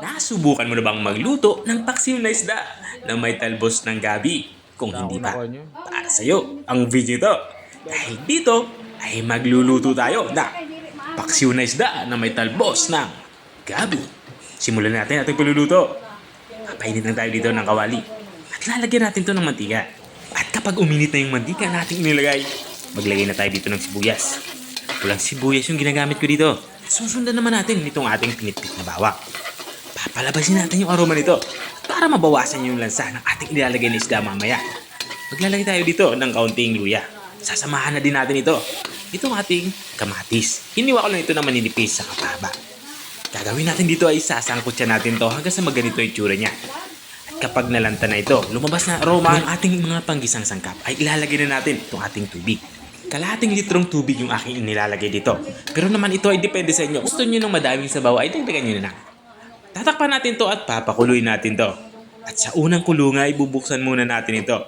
Nasubukan mo na bang magluto ng paksiw na isda na may talbos ng gabi? Kung hindi pa, para sa'yo ang video ito. Dahil dito ay magluluto tayo na paksiw na isda na may talbos ng gabi. Simulan natin ating pagluluto. Papainit lang tayo dito ng kawali. At lalagyan natin to ng mantika. At kapag uminit na yung mantika natin inilagay, maglagay na tayo dito ng sibuyas. Walang sibuyas yung ginagamit ko dito. Susundan naman natin nitong ating pinitpit na bawang. Papalabasin natin yung aroma nito para mabawasan yung lansa ng ating ilalagay na isda mamaya. Maglalagay tayo dito ng kaunting luya. Sasamahan na din natin ito. Itong ating kamatis. Hiniwa ko lang ito na maninipis sa kapaba. Gagawin natin dito ay sasangkot siya natin to hanggang sa maganito yung tsura niya. At kapag nalanta na ito, lumabas na aroma ng ating mga panggisang sangkap ay ilalagay na natin itong ating tubig. Kalahating litrong tubig yung aking inilalagay dito. Pero naman ito ay depende sa inyo. Gusto nyo ng madaming sabaw ay dagdagan nyo na lang. Tatakpan natin to at papakuloy natin to. At sa unang kulunga ay bubuksan muna natin ito.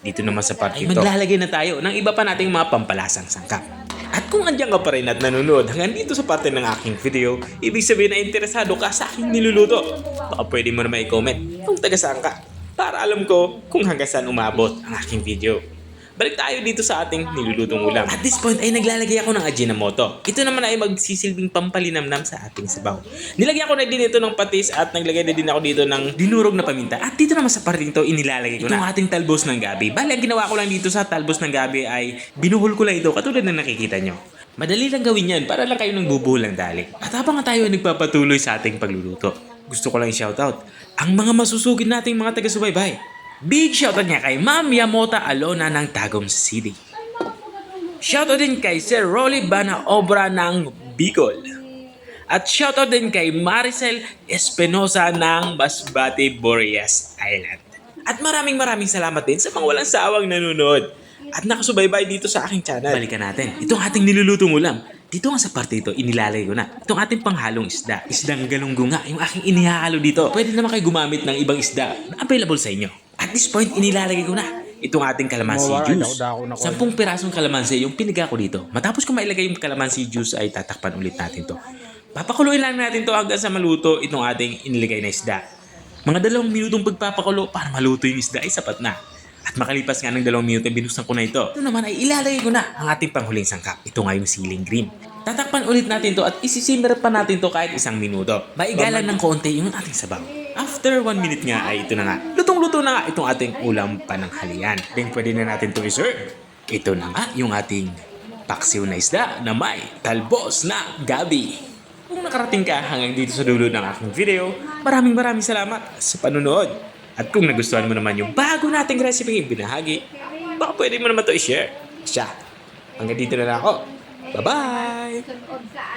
Dito naman sa part Ay, ito. maglalagay na tayo ng iba pa nating mga pampalasang sangkap. At kung andyan ka pa rin at nanonood hanggang dito sa parte ng aking video, ibig sabihin na interesado ka sa aking niluluto. Baka pwede mo naman i-comment kung taga saan ka para alam ko kung hanggang saan umabot ang aking video. Balik tayo dito sa ating nilulutong ulam. At this point ay naglalagay ako ng Ajinomoto. Ito naman ay magsisilbing pampalinamnam sa ating sabaw. Nilagyan ko na din ito ng patis at naglagay na din ako dito ng dinurog na paminta. At dito naman sa parting to inilalagay ko na ating talbos ng gabi. Bali, ang ginawa ko lang dito sa talbos ng gabi ay binuhol ko lang ito katulad na nakikita nyo. Madali lang gawin yan para lang kayo nang bubuhol ng dali. At habang nga tayo ay nagpapatuloy sa ating pagluluto, gusto ko lang i-shoutout ang mga masusugid nating mga taga-subaybay. Big shoutout nga kay Ma'am Yamota Alona ng Tagum City. Shoutout din kay Sir Rolly Bana Obra ng Bicol. At shoutout din kay Maricel Espinosa ng Masbate Boreas Island. At maraming maraming salamat din sa mga walang sawang nanonood at nakasubaybay dito sa aking channel. Balikan natin. Itong ating nilulutong ulam. Dito nga sa parte ito, inilalagay ko na. Itong ating panghalong isda. Isdang galunggo nga, yung aking inihahalo dito. Pwede naman kayo gumamit ng ibang isda na available sa inyo. At this point, inilalagay ko na itong ating kalamansi Mawala, juice. Sampung pirasong kalamansi yung piniga ko dito. Matapos ko mailagay yung kalamansi juice ay tatakpan ulit natin to. Papakuloy lang natin to hanggang sa maluto itong ating iniligay na isda. Mga dalawang minutong pagpapakulo para maluto yung isda ay sapat na. At makalipas nga ng dalawang minuto, binuksan ko na ito. Ito naman ay ilalagay ko na ang ating panghuling sangkap. Ito nga yung ceiling green. Tatakpan ulit natin to at isisimmer pa natin to kahit isang minuto. Maigalan ng konti yung ating sabaw. After one minute nga ay ito na nga. Lutong-luto na nga itong ating ulam pananghalian. Then pwede na natin to i-serve. Ito na nga yung ating paksiw na isda na may talbos na gabi. Kung nakarating ka hanggang dito sa dulo ng aking video, maraming maraming salamat sa panunood. At kung nagustuhan mo naman yung bago nating recipe yung binahagi, baka pwede mo naman to i-share. Siya. Hanggang dito na lang ako. Bye-bye!